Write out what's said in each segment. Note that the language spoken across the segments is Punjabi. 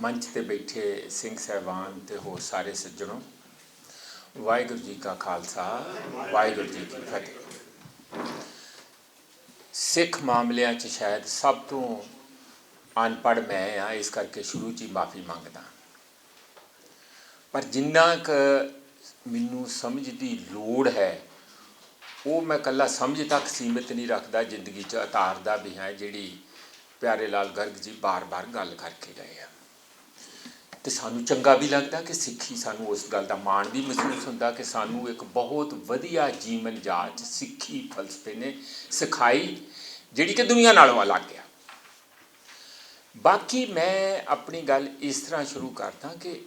ਮੰਚ ਤੇ ਬੈਠੇ ਸਿੰਘ ਸਹਿਬਾਨ ਤੇ ਹੋਰ ਸਾਰੇ ਸੱਜਣੋ, ਵਾਹਿਗੁਰੂ ਜੀ ਕਾ ਖਾਲਸਾ, ਵਾਹਿਗੁਰੂ ਜੀ ਕੀ ਫਤਿਹ। ਸਿੱਖ ਮਾਮਲਿਆਂ 'ਚ ਸ਼ਾਇਦ ਸਭ ਤੋਂ ਅਨਪੜ੍ਹ ਮੈਂ ਆ, ਇਸ ਕਰਕੇ ਸ਼ੁਰੂ 'ਚ ਹੀ ਮਾਫੀ ਮੰਗਦਾ। ਪਰ ਜਿੰਨਾ ਕੁ ਮੈਨੂੰ ਸਮਝ ਦੀ ਲੋੜ ਹੈ, ਉਹ ਮੈਂ ਕੱਲਾ ਸਮਝ ਤੱਕ ਸੀਮਿਤ ਨਹੀਂ ਰੱਖਦਾ, ਜ਼ਿੰਦਗੀ 'ਚ ਉਤਾਰਦਾ ਵੀ ਹਾਂ, ਜਿਹੜੀ ਪਿਆਰੇ ਲਾਲ ਗਰਗ ਜੀ ਬਾਰ-ਬਾਰ ਗੱਲ ਕਰਕੇ ਗਏ ਆ। ਤੇ ਸਾਨੂੰ ਚੰਗਾ ਵੀ ਲੱਗਦਾ ਕਿ ਸਿੱਖੀ ਸਾਨੂੰ ਉਸ ਗੱਲ ਦਾ ਮਾਣ ਵੀ ਮਹਿਸੂਸ ਹੁੰਦਾ ਕਿ ਸਾਨੂੰ ਇੱਕ ਬਹੁਤ ਵਧੀਆ ਜੀਵਨ ਜਾਚ, ਸਿੱਖੀ ਫਲਸਫੇ ਨੇ ਸਿਖਾਈ, ਜਿਹੜੀ ਕਿ ਦੁਨੀਆ ਨਾਲੋਂ ਅਲੱਗ ਆ। ਬਾਕੀ ਮੈਂ ਆਪਣੀ ਗੱਲ ਇਸ ਤਰ੍ਹਾਂ ਸ਼ੁਰੂ ਕਰਦਾ ਕਿ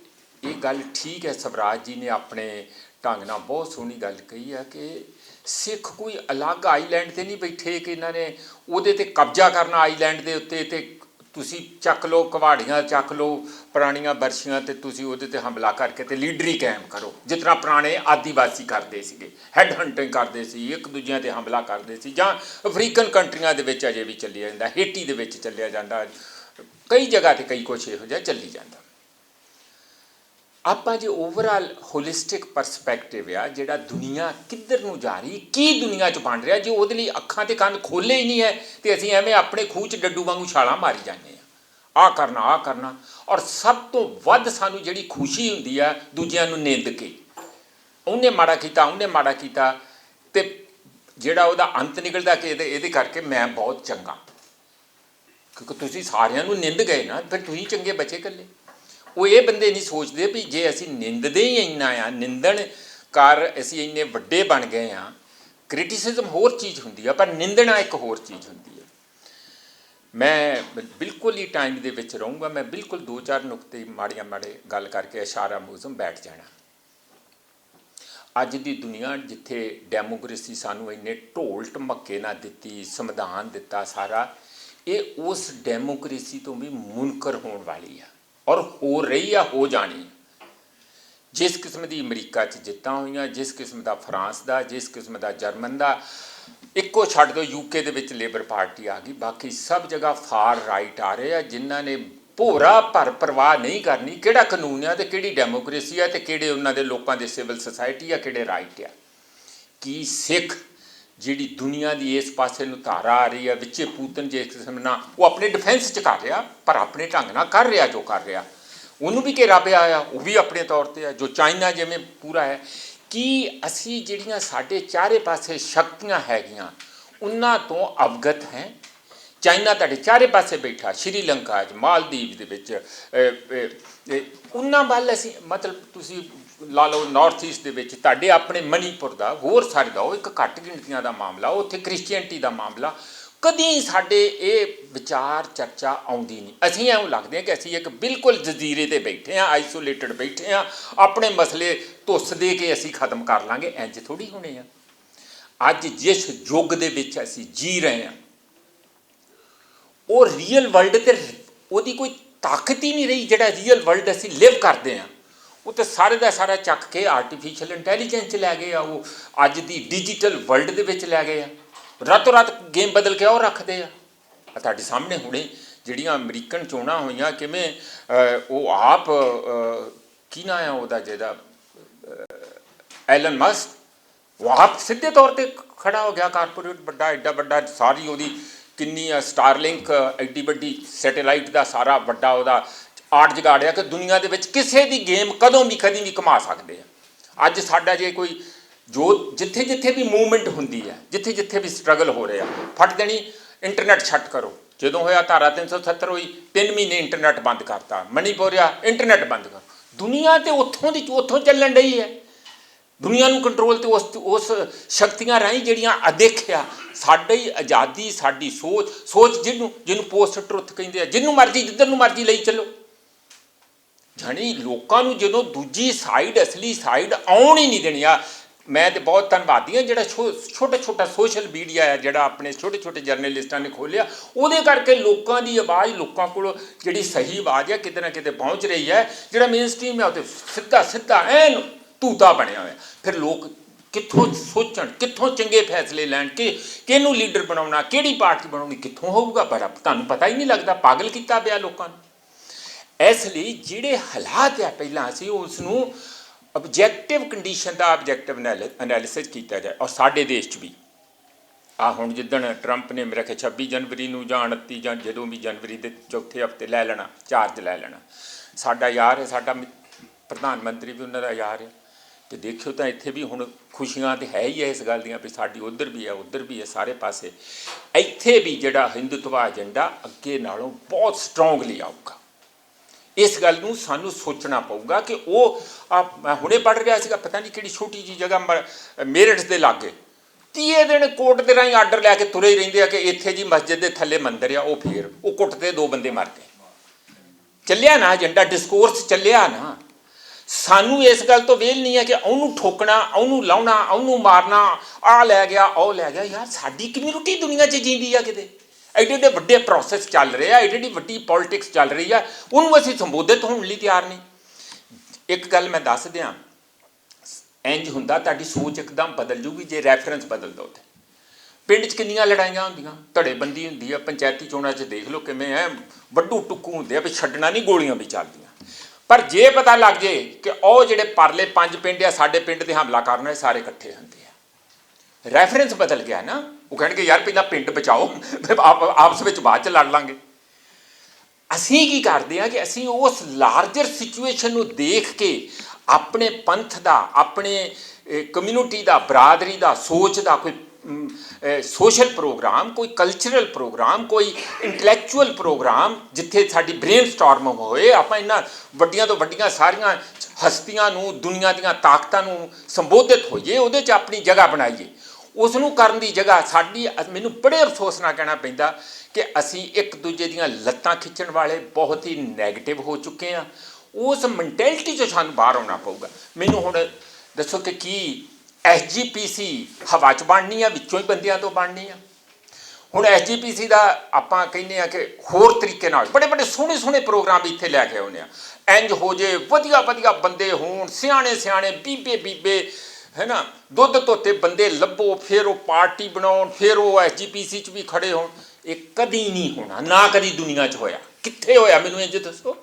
ਇਹ ਗੱਲ ਠੀਕ ਹੈ, ਸਵਰਾਜ ਜੀ ਨੇ ਆਪਣੇ ਢੰਗ ਨਾਲ ਬਹੁਤ ਸੋਹਣੀ ਗੱਲ ਕਹੀ ਹੈ ਕਿ ਸਿੱਖ ਕੋਈ ਅਲੱਗ ਆਈਲੈਂਡ ਤੇ ਨਹੀਂ ਬੈਠੇ, ਕਿ ਇਹਨਾਂ ਨੇ ਉਹਦੇ ਤੇ ਕਬਜ਼ਾ ਕਰਨਾ ਆਈਲੈਂਡ ਦੇ ਉੱਤੇ ਤੇ ਤੁਸੀਂ ਚੱਕ ਲਓ, ਕਵਾੜੀਆਂ ਚੱਕ ਲਓ, ਪੁਰਾਣੀਆਂ ਬਰਸ਼ੀਆਂ ਤੇ ਤੁਸੀਂ ਉਹਦੇ ਤੇ ਹਮਲਾ ਕਰਕੇ ਤੇ ਲੀਡਰੀ ਕਾਇਮ ਕਰੋ। ਜਿਸ ਤਰ੍ਹਾਂ ਪੁਰਾਣੇ ਆਦੀਵਾਸੀ ਕਰਦੇ ਸੀਗੇ ਹੈਡ ਹੰਟਿੰਗ ਕਰਦੇ ਸੀ, ਇੱਕ ਦੂਜਿਆਂ ਤੇ ਹਮਲਾ ਕਰਦੇ ਸੀ, ਜਾਂ ਅਫਰੀਕਨ ਕੰਟਰੀਆਂ ਦੇ ਵਿੱਚ ਅਜੇ ਵੀ ਚੱਲਿਆ ਜਾਂਦਾ, ਹੇਟੀ ਦੇ ਵਿੱਚ ਚੱਲਿਆ ਜਾਂਦਾ, ਕਈ ਜਗ੍ਹਾ ਤੇ ਕਈ ਕੁਛ ਇਹੋ ਜਿਹਾ ਚੱਲੀ ਜਾਂਦਾ। ਆਪਾਂ ਜੇ ਓਵਰਆਲ ਹੋਲਿਸਟਿਕ ਪਰਸਪੈਕਟਿਵ ਆ, ਜਿਹੜਾ ਦੁਨੀਆ ਕਿੱਧਰ ਨੂੰ ਜਾ ਰਹੀ, ਕੀ ਦੁਨੀਆ 'ਚ ਬਣ ਰਿਹਾ, ਜੇ ਉਹਦੇ ਲਈ ਅੱਖਾਂ ਤੇ ਕੰਨ ਖੋਲੇ ਹੀ ਨਹੀਂ ਹੈ, ਤੇ ਅਸੀਂ ਐਵੇਂ ਆਪਣੇ ਖੂਹ 'ਚ ਡੱਡੂ ਵਾਂਗੂ ਛਾਲਾਂ ਮਾਰੀ ਜਾਂਦੇ ਆ। ਆ ਕਰਨਾ ਆ ਕਰਨਾ। ਔਰ ਸਭ ਤੋਂ ਵੱਧ ਸਾਨੂੰ ਜਿਹੜੀ ਖੁਸ਼ੀ ਹੁੰਦੀ ਆ, ਦੂਜਿਆਂ ਨੂੰ ਨਿੰਦ ਕੇ। ਉਹਨੇ ਮਾੜਾ ਕੀਤਾ, ਉਹਨੇ ਮਾੜਾ ਕੀਤਾ, ਤੇ ਜਿਹੜਾ ਉਹਦਾ ਅੰਤ ਨਿਕਲਦਾ ਕਿ ਇਹਦੇ ਇਹਦੇ ਕਰਕੇ ਮੈਂ ਬਹੁਤ ਚੰਗਾ। ਕਿਉਂਕਿ ਤੁਸੀਂ ਸਾਰਿਆਂ ਨੂੰ ਨਿੰਦ ਗਏ ਨਾ, ਫਿਰ ਤੁਸੀਂ ਚੰਗੇ ਬਚੇ ਇਕੱਲੇ। ਉਹ ਇਹ ਬੰਦੇ ਨਹੀਂ ਸੋਚਦੇ ਵੀ ਜੇ ਅਸੀਂ ਨਿੰਦਦੇ ਹੀ ਇੰਨਾ ਆ, ਨਿੰਦਣ ਕਰ ਅਸੀਂ ਇੰਨੇ ਵੱਡੇ ਬਣ ਗਏ ਆ ਕ੍ਰਿਟਿਸਿਜ਼ਮ ਹੋਰ ਚੀਜ਼ ਹੁੰਦੀ ਆ ਪਰ ਨਿੰਦਣਾ ਇੱਕ ਹੋਰ ਚੀਜ਼ ਹੁੰਦੀ ਆ। ਮੈਂ ਬਿਲਕੁਲ ਹੀ ਟਾਈਮ ਦੇ ਵਿੱਚ ਰਹੂੰਗਾ, ਮੈਂ ਬਿਲਕੁਲ ਦੋ ਚਾਰ ਨੁਕਤੇ ਮਾੜੀਆਂ ਮਾੜੇ ਗੱਲ ਕਰਕੇ ਇਸ਼ਾਰਾ ਮੂਜ਼ਮ ਬੈਠ ਜਾਣਾ। ਅੱਜ ਦੀ ਦੁਨੀਆ ਜਿੱਥੇ ਡੈਮੋਕ੍ਰੇਸੀ ਸਾਨੂੰ ਇੰਨੇ ਢੋਲ ਢਮੱਕੇ ਨਾਲ ਦਿੱਤੀ, ਸੰਵਿਧਾਨ ਦਿੱਤਾ ਸਾਰਾ, ਇਹ ਉਸ ਡੈਮੋਕ੍ਰੇਸੀ ਤੋਂ ਵੀ ਮੁਨਕਰ ਹੋਣ ਵਾਲੀ ਆ। ਔਰ ਹੋ ਰਹੀ ਆ, ਹੋ ਜਾਣੀ। ਜਿਸ ਕਿਸਮ ਦੀ ਅਮਰੀਕਾ 'ਚ ਜਿੱਤਾਂ ਹੋਈਆਂ, ਜਿਸ ਕਿਸਮ ਦਾ ਫਰਾਂਸ ਦਾ, ਜਿਸ ਕਿਸਮ ਦਾ ਜਰਮਨ ਦਾ, ਇੱਕੋ ਛੱਡ ਦਿਓ ਯੂਕੇ ਦੇ ਵਿੱਚ ਲੇਬਰ ਪਾਰਟੀ ਆ ਗਈ। ਬਾਕੀ ਸਭ ਜਗ੍ਹਾ ਫਾਰ ਰਾਈਟ ਆ ਰਹੇ ਆ, ਜਿਨ੍ਹਾਂ ਨੇ ਭੋਰਾ ਭਰ ਪਰਵਾਹ ਨਹੀਂ ਕਰਨੀ, ਕਿਹੜਾ ਕਾਨੂੰਨ ਆ ਤੇ ਕਿਹੜੀ ਡੈਮੋਕ੍ਰੇਸੀ ਆ ਤੇ ਕਿਹੜੇ ਉਹਨਾਂ ਦੇ ਲੋਕਾਂ ਦੇ ਸਿਵਲ ਸੁਸਾਇਟੀ ਆ, ਕਿਹੜੇ ਰਾਈਟ ਆ। ਕੀ ਸਿੱਖ ਜਿਹੜੀ ਦੁਨੀਆ ਦੀ ਇਸ ਪਾਸੇ ਨੂੰ ਧਾਰਾ ਆ ਰਹੀ ਹੈ, ਵਿੱਚੇ ਪੂਤਨ ਜੇ ਕਿਸਮ ਨਾਲ, ਉਹ ਆਪਣੇ ਡਿਫੈਂਸ ਚ ਕਰ ਰਿਹਾ, ਪਰ ਆਪਣੇ ਢੰਗ ਨਾਲ ਕਰ ਰਿਹਾ ਜੋ ਕਰ ਰਿਹਾ। ਉਹਨੂੰ ਵੀ ਘੇਰਾ ਪਿਆ ਆ ਉਹ ਵੀ ਆਪਣੇ ਤੌਰ ਤੇ ਆ, ਜੋ ਚਾਈਨਾ ਜਿਵੇਂ ਪੂਰਾ ਹੈ। ਕਿ ਅਸੀਂ ਜਿਹੜੀਆਂ ਸਾਡੇ ਚਾਰੇ ਪਾਸੇ ਸ਼ਕਤੀਆਂ ਹੈਗੀਆਂ, ਉਹਨਾਂ ਤੋਂ ਅਵਗਤ ਹੈ? ਚਾਈਨਾ ਤੁਹਾਡੇ ਚਾਰੇ ਪਾਸੇ ਬੈਠਾ, ਸ਼੍ਰੀਲੰਕਾ 'ਚ ਮਾਲਦੀਵ ਦੇ ਵਿੱਚ ਉਹਨਾਂ ਵੱਲ ਅਸੀਂ, ਮਤਲਬ ਤੁਸੀਂ ਲਾ ਲਓ ਨਾਰਥ ਈਸਟ ਦੇ ਵਿੱਚ, ਤੁਹਾਡੇ ਆਪਣੇ ਮਣੀਪੁਰ ਦਾ, ਹੋਰ ਸਾਰੇ ਦਾ, ਉਹ ਇੱਕ ਘੱਟ ਗਿਣਤੀਆਂ ਦਾ ਮਾਮਲਾ ਉੱਥੇ ਕ੍ਰਿਸਚੀਅਨਟੀ ਦਾ ਮਾਮਲਾ। ਕਦੀ ਸਾਡੇ ਇਹ ਵਿਚਾਰ, ਚਰਚਾ ਆਉਂਦੀ ਨਹੀਂ। ਅਸੀਂ ਐਉਂ ਲੱਗਦੇ ਹਾਂ ਕਿ ਅਸੀਂ ਇੱਕ ਬਿਲਕੁਲ ਜਜ਼ੀਰੇ ਤੇ ਬੈਠੇ ਹਾਂ ਆਈਸੋਲੇਟਡ ਬੈਠੇ ਹਾਂ, ਆਪਣੇ ਮਸਲੇ ਧੁੱਸ ਦੇ ਕੇ ਅਸੀਂ ਖਤਮ ਕਰ ਲਾਂਗੇ ਇੰਜ ਥੋੜੀ ਹੋਣੇ ਆ। ਅੱਜ ਜਿਸ ਯੁੱਗ ਦੇ ਵਿੱਚ ਅਸੀਂ ਜੀ ਰਹੇ ਹਾਂ, ਉਹ ਰੀਅਲ ਵਰਲਡ ਤੇ, ਉਹਦੀ ਕੋਈ ਤਾਕਤ ਹੀ ਨਹੀਂ ਰਹੀ ਜਿਹੜਾ ਰੀਅਲ ਵਰਲਡ ਅਸੀਂ ਲਿਵ ਕਰਦੇ ਹਾਂ। ਉਹ ਤੇ ਸਾਰੇ ਦਾ ਸਾਰਾ ਚੱਕ ਕੇ ਆਰਟੀਫੀਸ਼ੀਅਲ ਇੰਟੈਲੀਜੈਂਸ ਚ ਲੈ ਗਏ ਆ ਉਹ। ਅੱਜ ਦੀ ਡਿਜੀਟਲ ਵਰਲਡ ਦੇ ਵਿੱਚ ਲੈ ਗਏ ਆ। ਰਾਤੋਂ ਰਾਤ ਗੇਮ ਬਦਲ ਕੇ ਉਹ ਰੱਖਦੇ ਆ। ਤੁਹਾਡੇ ਸਾਹਮਣੇ ਹੁਣੇ ਜਿਹੜੀਆਂ ਅਮਰੀਕਨ ਚੋਣਾਂ ਹੋਈਆਂ, ਕਿਵੇਂ ਉਹ ਆਪ ਕੀ ਨਾ ਆ ਉਹਦਾ ਜਿਹਦਾ ਐਲਨ ਮਸਕ ਉਹ ਆਪ ਸਿੱਧੇ ਤੌਰ ਤੇ ਖੜਾ ਹੋ ਗਿਆ ਕਾਰਪੋਰੇਟ ਵੱਡਾ, ਐਡਾ ਵੱਡਾ, ਸਾਰੀ ਉਹਦੀ ਕਿੰਨੀ ਸਟਾਰਲਿੰਕ ਐਡੀ ਵੱਡੀ ਸੈਟੇਲਾਈਟ ਦਾ ਸਾਰਾ ਵੱਡਾ ਉਹਦਾ ਆਰਟ ਜਗਾੜਿਆ ਕਿ ਦੁਨੀਆ ਦੇ ਵਿੱਚ ਕਿਸੇ ਦੀ ਗੇਮ ਕਦੋਂ ਵੀ ਕਦੀ ਵੀ ਕਮਾ ਸਕਦੇ ਆ। ਅੱਜ ਸਾਡਾ ਜੇ ਕੋਈ ਜੋ ਜਿੱਥੇ ਜਿੱਥੇ ਵੀ ਮੂਵਮੈਂਟ ਹੁੰਦੀ ਹੈ ਜਿੱਥੇ ਜਿੱਥੇ ਵੀ ਸਟਰਗਲ ਹੋ ਰਿਹਾ, ਫਟ ਦੇਣੀ ਇੰਟਰਨੈਟ ਛੱਟ ਕਰੋ। ਜਦੋਂ ਹੋਇਆ ਧਾਰਾ 370 ਹੋਈ 3 ਮਹੀਨੇ ਇੰਟਰਨੈਟ ਬੰਦ ਕਰਤਾ। ਮਣੀਪੁਰ ਆ ਇੰਟਰਨੈਟ ਬੰਦ ਕਰ। ਦੁਨੀਆ ਤੇ ਉੱਥੋਂ ਦੀ ਉੱਥੋਂ ਚੱਲਣ ਡਈ ਹੈ ਦੁਨੀਆ ਨੂੰ ਕੰਟਰੋਲ ਤੇ ਉਸ ਉਸ ਸ਼ਕਤੀਆਂ ਰਾਹੀਂ ਜਿਹੜੀਆਂ ਅਦੇਖਿਆ ਸਾਡੀ ਆਜ਼ਾਦੀ, ਸਾਡੀ ਸੋਚ ਸੋਚ ਜਿਹਨੂੰ ਜਿਹਨੂੰ ਪੋਸਟ ਟਰੁੱਥ ਕਹਿੰਦੇ ਆ, ਜਿਹਨੂੰ ਮਰਜ਼ੀ, ਜਿੱਧਰ ਨੂੰ ਮਰਜ਼ੀ ਲਈ ਚੱਲੋ। ਜਾਣੀ ਲੋਕਾਂ ਨੂੰ ਜਦੋਂ ਦੂਜੀ ਸਾਈਡ ਅਸਲੀ ਸਾਈਡ ਆਉਣ ਹੀ ਨਹੀਂ ਦੇਣੀ ਆ, ਮੈਂ ਤੇ ਬਹੁਤ ਧੰਨਵਾਦੀ ਹਾਂ ਜਿਹੜਾ ਛੋਟਾ ਛੋਟਾ ਸੋਸ਼ਲ ਮੀਡੀਆ ਹੈ ਜਿਹੜਾ ਆਪਣੇ ਛੋਟੇ ਛੋਟੇ ਜਰਨਲਿਸਟਾਂ ਨੇ ਖੋਲਿਆ ਉਹਦੇ ਕਰਕੇ ਲੋਕਾਂ ਦੀ ਆਵਾਜ਼, ਲੋਕਾਂ ਕੋਲ ਜਿਹੜੀ ਸਹੀ ਆਵਾਜ਼ ਹੈ ਕਿਤੇ ਨਾ ਕਿਤੇ ਪਹੁੰਚ ਰਹੀ ਹੈ, ਜਿਹੜਾ ਮੇਨ ਸਟ੍ਰੀਮ ਹੈ ਉਹ ਤੇ ਸਿੱਧਾ ਸਿੱਧਾ ਐਨ ਤੂਤਾ ਬਣਿਆ ਹੋਇਆ। ਫਿਰ ਲੋਕ ਕਿੱਥੋਂ ਸੋਚਣ, ਕਿੱਥੋਂ ਚੰਗੇ ਫੈਸਲੇ ਲੈਣ, ਕਿ ਕਿਹਨੂੰ ਲੀਡਰ ਬਣਾਉਣਾ, ਕਿਹੜੀ ਪਾਰਟੀ ਬਣਾਉਣੀ, ਕਿੱਥੋਂ ਹੋਊਗਾ? ਬੜਾ ਤੁਹਾਨੂੰ ਪਤਾ ਹੀ ਨਹੀਂ ਲੱਗਦਾ, ਪਾਗਲ ਕੀਤਾ ਪਿਆ ਲੋਕਾਂ ਨੂੰ। ਇਸ ਲਈ ਜਿਹੜੇ ਹਾਲਾਤ ਆ ਪਹਿਲਾਂ ਅਸੀਂ ਉਸ ਨੂੰ ਆਬਜੈਕਟਿਵ ਕੰਡੀਸ਼ਨ ਦਾ ਆਬਜੈਕਟਿਵ ਐਨਾਲਿਸਿਸ ਕੀਤਾ ਜਾਏ, ਔਰ ਸਾਡੇ ਦੇਸ਼ 'ਚ ਵੀ। ਆ ਹੁਣ ਜਿੱਦਣ ਟਰੰਪ ਨੇ ਮੇਰੇ ਖਿਆਲ 26 ਜਨਵਰੀ ਨੂੰ ਜਾਂ 29 ਜਾਂ ਜਦੋਂ ਵੀ ਜਨਵਰੀ ਦੇ ਚੌਥੇ ਹਫ਼ਤੇ ਲੈ ਲੈਣਾ, ਚਾਰਜ ਲੈ ਲੈਣਾ। ਸਾਡਾ ਯਾਰ ਹੈ, ਸਾਡਾ ਮਿ- ਪ੍ਰਧਾਨ ਮੰਤਰੀ ਵੀ ਉਹਨਾਂ ਦਾ ਯਾਰ ਹੈ। ਤੇ ਦੇਖਿਓ ਤਾਂ ਇੱਥੇ ਵੀ ਹੁਣ ਖੁਸ਼ੀਆਂ ਤੇ ਹੈ ਹੀ ਹੈ ਇਸ ਗੱਲ ਦੀਆਂ ਵੀ ਸਾਡੀ ਉਧਰ ਵੀ ਹੈ, ਉਧਰ ਵੀ ਹੈ, ਸਾਰੇ ਪਾਸੇ। ਇੱਥੇ ਵੀ ਜਿਹੜਾ ਹਿੰਦੂਤਵਾ ਏਜੰਡਾ ਅੱਗੇ ਨਾਲੋਂ ਬਹੁਤ ਸਟਰੋਂਗਲੀ ਆਊਗਾ। ਇਸ ਗੱਲ ਨੂੰ ਸਾਨੂੰ ਸੋਚਣਾ ਪਊਗਾ ਕਿ ਉਹ, ਆ, ਮੈਂ ਹੁਣੇ ਪੜ ਰਿਹਾ ਸੀਗਾ, ਪਤਾ ਨਹੀਂ ਕਿਹੜੀ ਛੋਟੀ ਜੀ ਜਗ੍ਹਾ ਮ- ਮੇਰਠ ਦੇ ਲਾਗੇ। ਤੀਏ ਦਿਨ ਕੋਰਟ ਦੇ ਰਾਹੀਂ ਆਰਡਰ ਲੈ ਕੇ ਤੁਰੇ ਹੀ ਰਹਿੰਦੇ ਆ ਕਿ ਇੱਥੇ ਜੀ ਮਸਜਿਦ ਦੇ ਥੱਲੇ ਮੰਦਿਰ ਆ, ਉਹ ਫੇਰ, ਉਹ ਕੁੱਟਦੇ ਦੋ ਬੰਦੇ ਮਰ ਗਏ। ਚੱਲਿਆ ਨਾ ਏਜੰਡਾ ਡਿਸਕੋਰਸ ਚੱਲਿਆ ਨਾ। ਸਾਨੂੰ ਇਸ ਗੱਲ ਤੋਂ ਵੇਲ ਨਹੀਂ ਹੈ ਕਿ ਉਹਨੂੰ ਠੋਕਣਾ, ਉਹਨੂੰ ਲਾਉਣਾ, ਉਹਨੂੰ ਮਾਰਨਾ ਆ ਲੈ ਗਿਆ, ਉਹ ਲੈ ਗਿਆ। ਯਾਰ ਸਾਡੀ ਕਮਿਊਨਿਟੀ ਦੁਨੀਆ 'ਚ ਜੀਂਦੀ ਆ ਕਿਤੇ? ਐਡੇ ਐਡੇ ਵੱਡੇ ਪ੍ਰੋਸੈਸ ਚੱਲ ਰਹੇ ਆ, ਐਡੀ ਐਡੀ ਵੱਡੀ ਪੋਲਿਟਿਕਸ ਚੱਲ ਰਹੀ ਆ, ਉਹਨੂੰ ਅਸੀਂ ਸੰਬੋਧਿਤ ਹੋਣ ਲਈ ਤਿਆਰ ਨਹੀਂ ਇੱਕ ਗੱਲ ਮੈਂ ਦੱਸ ਦਿਆਂ ਇੰਜ ਹੁੰਦਾ ਤੁਹਾਡੀ ਸੋਚ ਇੱਕਦਮ ਬਦਲ ਜੂਗੀ ਜੇ ਰੈਫਰੈਂਸ ਬਦਲ ਦੋ ਤੇ ਪਿੰਡ 'ਚ ਕਿੰਨੀਆਂ ਲੜਾਈਆਂ ਹੁੰਦੀਆਂ? ਧੜੇਬੰਦੀ ਹੁੰਦੀ ਆ, ਪੰਚਾਇਤੀ ਚੋਣਾਂ 'ਚ ਦੇਖ ਲਓ ਕਿਵੇਂ ਐ, ਵੱਡੂ ਟੁੱਕੂ ਹੁੰਦੇ ਆ ਵੀ ਛੱਡਣਾ ਨਹੀਂ, ਗੋਲੀਆਂ ਵੀ ਚੱਲਦੀਆਂ। ਪਰ ਜੇ ਪਤਾ ਲੱਗ ਜੇ ਕਿ ਉਹ ਜਿਹੜੇ ਪਰਲੇ ਪੰਜ ਪਿੰਡ ਆ, ਸਾਡੇ ਪਿੰਡ ਤੇ ਹਮਲਾ ਕਰਨ ਵਾਲੇ ਸਾਰੇ ਇਕੱਠੇ ਹੁੰਦੇ ਆ। ਰੈਫਰੈਂਸ ਬਦਲ ਗਿਆ ਨਾ ਉਹ ਕਹਿਣਗੇ, ਯਾਰ, ਪਹਿਲਾਂ ਪਿੰਡ ਬਚਾਓ ਆਪ, ਆਪਸ ਵਿੱਚ ਬਾਅਦ ਚ ਲੜ ਲਾਂਗੇ। ਅਸੀਂ ਕੀ ਕਰਦੇ ਆ ਕਿ ਅਸੀਂ ਉਸ ਲਾਰਜਰ ਸਿਚੁਏਸ਼ਨ ਨੂੰ ਦੇਖ ਕੇ ਆਪਣੇ ਪੰਥ ਦਾ, ਆਪਣੇ ਕਮਿਊਨਿਟੀ ਦਾ, ਬਰਾਦਰੀ ਦਾ, ਸੋਚ ਦਾ ਕੋਈ ਸੋਸ਼ਲ ਪ੍ਰੋਗਰਾਮ ਕੋਈ ਕਲਚਰਲ ਪ੍ਰੋਗਰਾਮ ਕੋਈ ਇੰਟੈਲੈਕਚੁਅਲ ਪ੍ਰੋਗਰਾਮ ਜਿੱਥੇ ਸਾਡੀ ਬ੍ਰੇਨ ਸਟਾਰਮ ਹੋਏ, ਆਪਾਂ ਇਹਨਾਂ ਵੱਡੀਆਂ ਤੋਂ ਵੱਡੀਆਂ ਸਾਰੀਆਂ ਹਸਤੀਆਂ ਨੂੰ, ਦੁਨੀਆ ਦੀਆਂ ਤਾਕਤਾਂ ਨੂੰ ਸੰਬੋਧਿਤ ਹੋਈਏ, ਉਹਦੇ 'ਚ ਆਪਣੀ ਜਗ੍ਹਾ ਬਣਾਈਏ। ਉਸ ਨੂੰ ਕਰਨ ਦੀ ਜਗ੍ਹਾ ਸਾਡੀ, ਮੈਨੂੰ ਬੜੇ ਅਫਸੋਸ ਨਾਲ ਕਹਿਣਾ ਪੈਂਦਾ ਕਿ ਅਸੀਂ ਇੱਕ ਦੂਜੇ ਦੀਆਂ ਲੱਤਾਂ ਖਿੱਚਣ ਵਾਲੇ ਬਹੁਤ ਹੀ 네ਗੇਟਿਵ ਹੋ ਚੁੱਕੇ ਆ ਉਸ ਮੈਂਟੈਲਿਟੀ 'ਚੋਂ ਸਾਨੂੰ ਬਾਹਰ ਆਉਣਾ ਪਊਗਾ। ਮੈਨੂੰ ਹੁਣ ਦੱਸੋ ਕਿ ਕੀ ਐਸਜੀਪੀਸੀ ਹਵਾ 'ਚ ਬਣਨੀ ਆ, ਵਿੱਚੋਂ ਹੀ ਬੰਦਿਆਂ ਤੋਂ ਬਣਨੀ ਆ? ਹੁਣ ਐਸਜੀਪੀਸੀ ਦਾ ਆਪਾਂ ਕਹਿੰਦੇ ਆ ਕਿ ਹੋਰ ਤਰੀਕੇ ਨਾਲ, ਬੜੇ ਬੜੇ ਸੋਹਣੇ ਸੋਹਣੇ ਪ੍ਰੋਗਰਾਮ ਇੱਥੇ ਲੈ ਕੇ ਆਉਂਦੇ ਆ। ਇੰਜ ਹੋ ਜੇ, ਵਧੀਆ ਵਧੀਆ ਬੰਦੇ ਹੋਣ, ਸਿਆਣੇ ਸਿਆਣੇ, ਬੀਬੇ ਬੀਬੇ ਹੈ ਨਾ? ਦੁੱਧ ਧੋਤੇ ਬੰਦੇ ਲੱਭੋ, ਫਿਰ ਉਹ ਪਾਰਟੀ ਬਣਾਉਣ, ਫਿਰ ਉਹ ਐਸਜੀਪੀਸੀ 'ਚ ਵੀ ਖੜੇ ਹੋਣ। ਇਹ ਕਦੀ ਨਹੀਂ ਹੋਣਾ, ਨਾ ਕਦੀ ਦੁਨੀਆ 'ਚ ਹੋਇਆ। ਕਿੱਥੇ ਹੋਇਆ ਮੈਨੂੰ ਇੰਜ ਦੱਸੋ?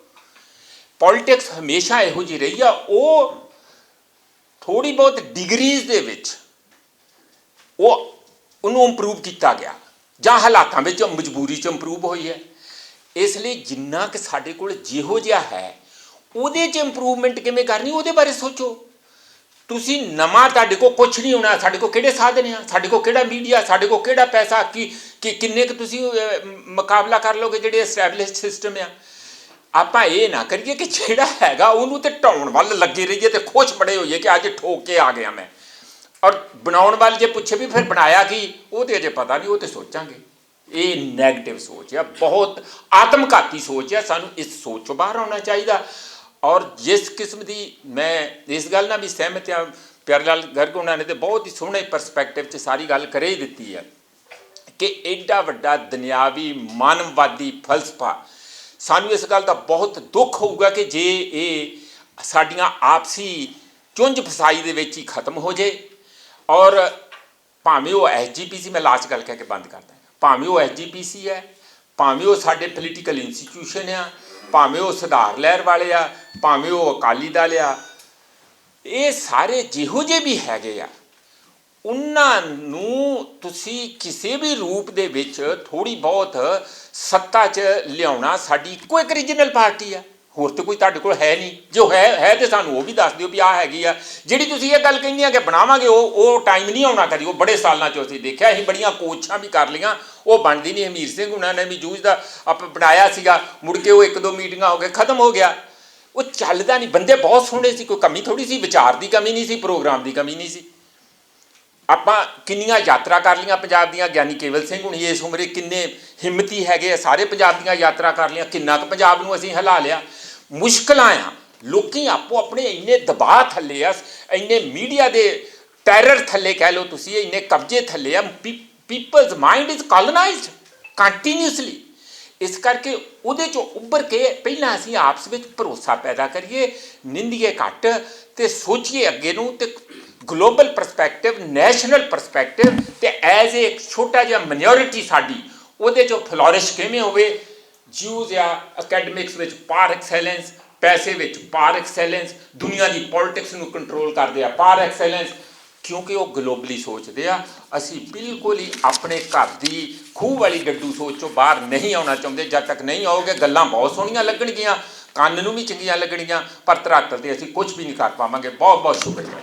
ਪੋਲਿਟਿਕਸ ਹਮੇਸ਼ਾ ਇਹੋ ਜਿਹੀ ਰਹੀ ਆ। ਉਹ ਥੋੜੀ ਬਹੁਤ ਡਿਗਰੀਜ਼ ਦੇ ਵਿੱਚ ਉਹ, ਉਹਨੂੰ ਇੰਪਰੂਵ ਕੀਤਾ ਗਿਆ। ਜਾਂ ਹਾਲਾਤਾਂ ਵਿੱਚ ਮਜਬੂਰੀ 'ਚ ਇੰਪਰੂਵ ਹੋਈ ਹੈ। ਇਸ ਲਈ ਜਿੰਨਾ ਕਿ ਸਾਡੇ ਕੋਲ ਜਿਹੋ ਜਿਹਾ ਹੈ, ਉਹਦੇ 'ਚ ਇੰਪਰੂਵਮੈਂਟ ਕਿਵੇਂ ਕਰਨੀ, ਉਹਦੇ ਬਾਰੇ ਸੋਚੋ। ਤੁਸੀਂ ਨਵਾਂ ਤੁਹਾਡੇ ਕੋਲ ਕੁਝ ਨਹੀਂ ਹੋਣਾ, ਸਾਡੇ ਕੋਲ ਕਿਹੜੇ ਸਾਧਨ ਆ? ਸਾਡੇ ਕੋਲ ਕਿਹੜਾ ਮੀਡੀਆ ਸਾਡੇ ਕੋਲ ਕਿਹੜਾ ਪੈਸਾ? ਕੀ, ਕਿ, ਕਿੰਨੇ ਕੁ ਤੁਸੀਂ ਮੁਕਾਬਲਾ ਕਰ ਲੋਗੇ ਜਿਹੜੇ ਐਸਟੈਬਲਿਸ਼ਡ ਸਿਸਟਮ ਆ? ਆਪਾਂ ਇਹ ਨਾ ਕਰੀਏ ਕਿ ਜਿਹੜਾ ਹੈਗਾ ਉਹਨੂੰ ਤੇ ਢਾਉਣ ਵੱਲ ਲੱਗੇ ਰਹੀਏ ਤੇ ਖੁਸ਼ ਬੜੇ ਹੋਈਏ ਕਿ ਅੱਜ ਠੋਕ ਕੇ ਆ ਗਿਆ ਮੈਂ। ਔਰ ਬਣਾਉਣ ਵਾਲੇ ਜੇ ਪੁੱਛੇ ਵੀ ਫਿਰ ਬਣਾਇਆ ਕੀ? ਉਹ ਤੇ ਅਜੇ ਪਤਾ ਨਹੀਂ ਉਹ ਤੇ ਸੋਚਾਂਗੇ। ਇਹ 네ਗੇਟਿਵ ਸੋਚ ਆ, ਬਹੁਤ ਆਤਮਘਾਤੀ ਸੋਚ ਆ। ਸਾਨੂੰ ਇਸ ਸੋਚ ਤੋਂ ਬਾਹਰ ਆਉਣਾ ਚਾਹੀਦਾ। ਔਰ ਜਿਸ ਕਿਸਮ ਦੀ ਮੈਂ ਇਸ ਗੱਲ ਨਾਲ ਵੀ ਸਹਿਮਤ ਹਾਂ, ਪਿਆਰ ਲਾਲ ਗਰਗ, ਉਹਨਾਂ ਨੇ ਤੇ ਬਹੁਤ ਹੀ ਸੋਹਣੇ ਪਰਸਪੈਕਟਿਵ 'ਚ ਸਾਰੀ ਗੱਲ ਕਰੇ ਹੀ ਦਿੱਤੀ ਹੈ ਕਿ ਐਡਾ ਵੱਡਾ ਦੁਨਿਆਵੀ ਮਾਨਵਵਾਦੀ ਫਲਸਫਾ, ਸਾਨੂੰ ਇਸ ਗੱਲ ਦਾ ਬਹੁਤ ਦੁੱਖ ਹੋਊਗਾ ਕਿ ਜੇ ਇਹ ਸਾਡੀਆਂ ਆਪਸੀ ਚੁੰਝ ਫਸਾਈ ਦੇ ਵਿੱਚ ਹੀ ਖਤਮ ਹੋ ਜੇ ਔਰ ਭਾਵੇਂ ਉਹ ਐਸਜੀਪੀਸੀ ਮੈਂ ਲਾਸਟ ਗੱਲ ਕਹਿ ਕੇ ਬੰਦ ਕਰਦਾ ਭਾਵੇਂ ਉਹ ਐਸਜੀਪੀਸੀ ਹੈ ਭਾਵੇਂ ਉਹ ਸਾਡੇ ਪੋਲੀਟੀਕਲ ਇੰਸਟੀਟਿਊਸ਼ਨ ਆ, ਭਾਵੇਂ ਉਹ ਸੁਧਾਰ ਲਹਿਰ ਵਾਲੇ ਆ, ਭਾਵੇਂ ਉਹ ਅਕਾਲੀ ਦਲ ਆ, ਇਹ ਸਾਰੇ ਜਿਹੋ ਜਿਹੇ ਵੀ ਹੈਗੇ ਆ, ਉਹਨਾਂ ਨੂੰ ਤੁਸੀਂ ਕਿਸੇ ਵੀ ਰੂਪ ਦੇ ਵਿੱਚ ਥੋੜੀ ਬਹੁਤ ਸੱਤਾ 'ਚ ਲਿਆਉਣਾ ਸਾਡੀ ਇੱਕੋ ਇੱਕ ਰੀਜਨਲ ਪਾਰਟੀ ਆ। ਹੋਰ ਤੇ ਕੋਈ ਤੁਹਾਡੇ ਕੋਲ ਹੈ ਨਹੀਂ। ਜੋ ਹੈ ਹੈ ਤੇ ਸਾਨੂੰ ਉਹ ਵੀ ਦੱਸ ਦਿਓ ਵੀ ਆ ਹੈਗੀ ਆ। ਜਿਹੜੀ ਤੁਸੀਂ ਇਹ ਗੱਲ ਕਹਿੰਦੀ ਆ ਕਿ ਬਣਾਵਾਂਗੇ, ਉਹ ਉਹ ਟਾਈਮ ਨਹੀਂ ਆਉਣਾ ਕਦੀ। ਉਹ ਬੜੇ ਸਾਲਾਂ 'ਚ ਅਸੀਂ ਦੇਖਿਆ, ਅਸੀਂ ਬੜੀਆਂ ਕੋਸ਼ਿਸ਼ਾਂ ਵੀ ਕਰ ਲਈਆਂ। ਉਹ ਬਣਦੀ ਨਹੀਂ, ਹਮੀਰ ਸਿੰਘ ਉਹਨਾਂ ਨੇ ਵੀ ਜੂਝ ਦਾ ਆਪ ਬਣਾਇਆ ਸੀਗਾ। ਮੁੜ ਕੇ ਉਹ ਇੱਕ ਦੋ ਮੀਟਿੰਗਾਂ ਹੋ ਗਏ ਖਤਮ ਹੋ ਗਿਆ। ਉਹ ਚੱਲਦਾ ਨਹੀਂ। ਬੰਦੇ ਬਹੁਤ ਸੋਹਣੇ ਸੀ, ਕੋਈ ਕਮੀ ਥੋੜੀ ਸੀ, ਵਿਚਾਰ ਦੀ ਕਮੀ ਨਹੀਂ ਸੀ, ਪ੍ਰੋਗਰਾਮ ਦੀ ਕਮੀ ਨਹੀਂ ਸੀ। ਆਪਾਂ ਕਿੰਨੀਆਂ ਯਾਤਰਾ ਕਰ ਲੀਆਂ ਪੰਜਾਬ ਦੀਆਂ, ਗਿਆਨੀ ਕੇਵਲ ਸਿੰਘ ਹੁਣੀ ਇਸ ਉਮਰੇ ਕਿੰਨੇ ਹਿੰਮਤੀ ਹੈਗੇ ਆ, ਸਾਰੇ ਪੰਜਾਬ ਦੀਆਂ ਯਾਤਰਾ ਕਰ ਲੀਆਂ ਕਿੰਨਾ ਕੁ ਪੰਜਾਬ ਨੂੰ ਅਸੀਂ ਹਿਲਾ ਲਿਆ। ਮੁਸ਼ਕਲਾਂ ਆ। ਲੋਕੀ ਆਪੋ ਆਪਣੇ ਇੰਨੇ ਦਬਾਅ ਥੱਲੇ ਆ, ਇੰਨੇ ਮੀਡੀਆ ਦੇ ਟੈਰਰ ਥੱਲੇ ਕਹਿ ਲਓ ਤੁਸੀਂ, ਇੰਨੇ ਕਬਜ਼ੇ ਥੱਲੇ ਆ people's mind is colonised continuously ਇਸ ਕਰਕੇ ਉਹਦੇ ਚੋਂ ਉੱਭਰ ਕੇ ਪਹਿਲਾਂ ਅਸੀਂ ਆਪਸ ਵਿੱਚ ਭਰੋਸਾ ਪੈਦਾ ਕਰੀਏ, ਨਿੰਦੀਏ ਘੱਟ ਤੇ ਸੋਚੀਏ ਅੱਗੇ ਨੂੰ ਤੇ ਗਲੋਬਲ ਪਰਸਪੈਕਟਿਵ ਨੈਸ਼ਨਲ ਪਰਸਪੈਕਟਿਵ ਤੇ ਐਜ਼ ਇੱਕ ਛੋਟਾ ਜਿਹਾ ਮਿਨੋਰਿਟੀ ਸਾਡੀ, ਉਹਦੇ ਚੋਂ ਫਲੋਰਿਸ਼ ਕਿਵੇਂ ਹੋਵੇ ਜਿਊਜ਼ ਆ ਅਕੈਡਮਿਕਸ ਵਿੱਚ ਪਾਰ ਐਕਸੈਲੈਂਸ ਪੈਸੇ ਵਿੱਚ ਪਾਰ ਐਕਸੈਲੈਂਸ ਦੁਨੀਆ ਦੀ ਪੋਲਿਟਿਕਸ ਨੂੰ ਕੰਟਰੋਲ ਕਰਦੇ ਆ ਪਾਰ ਐਕਸੈਲੈਂਸ ਕਿਉਂਕਿ ਉਹ ਗਲੋਬਲੀ ਸੋਚਦੇ ਆ, ਅਸੀਂ ਬਿਲਕੁਲ ਹੀ ਆਪਣੇ ਘਰ ਦੀ ਖੂਹ ਵਾਲੀ ਡੱਡੂ ਸੋਚ ਚੋਂ ਬਾਹਰ ਨਹੀਂ ਆਉਣਾ ਚਾਹੁੰਦੇ, ਜਦ ਤੱਕ ਨਹੀਂ ਆਓਗੇ ਗੱਲਾਂ ਬਹੁਤ ਸੋਹਣੀਆਂ ਲੱਗਣਗੀਆਂ, ਕੰਨ ਨੂੰ ਵੀ ਚੰਗੀਆਂ ਲੱਗਣਗੀਆਂ, ਪਰ ਧਰਾਤਲ ਤੇ ਅਸੀਂ ਕੁਝ ਵੀ ਨਹੀਂ ਕਰ ਪਾਵਾਂਗੇ। ਬਹੁਤ ਬਹੁਤ ਸ਼ੁਕਰੀਆ